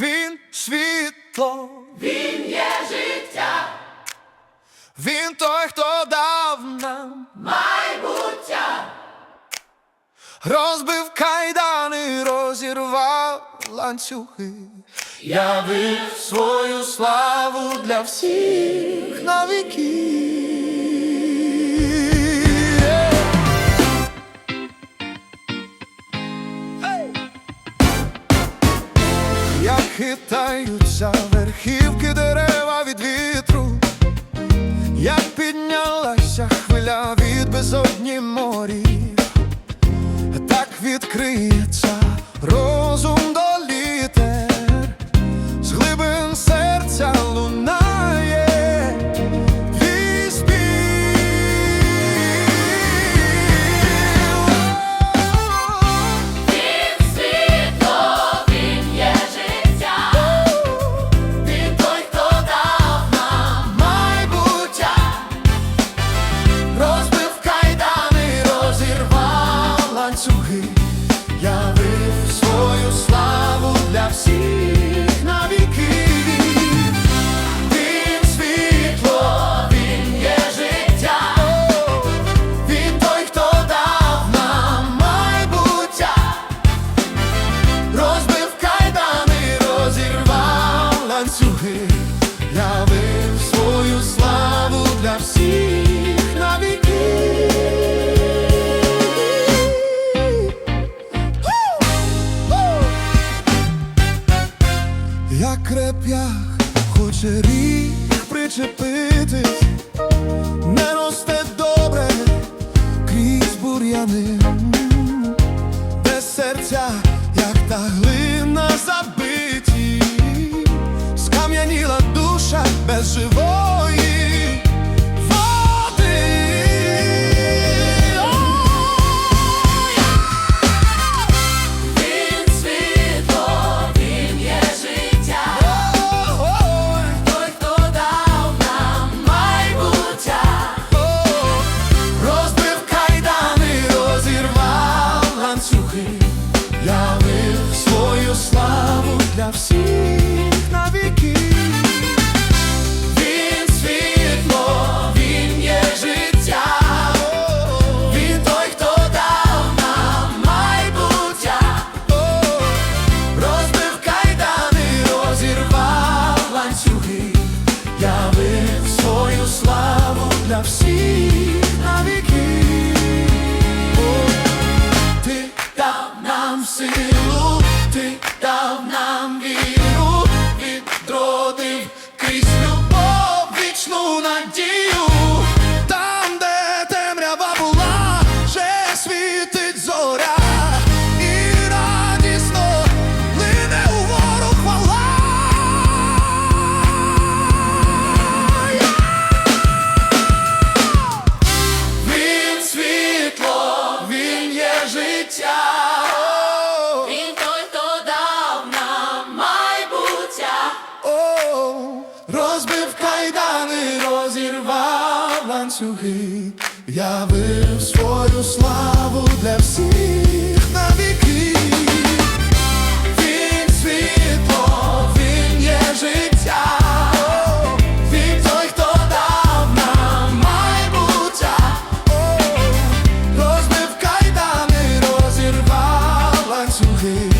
Він світло, він є життя, він той, хто дав нам майбуття, розбив кайдани, розірвав ланцюги, я явив свою славу для всіх. Навіки. хитаються верхівки дерева від вітру, як піднялася хвиля від безодні морі, так відкриється. ланцюги, вив свою славу для всіх на віки. Як реп'ях, хоче рік причепити ланцюги, явив свою славу для всіх на віки. Він світло, він є життя, він той, хто дав нам майбуття, розбив кайдани, розірвав ланцюги.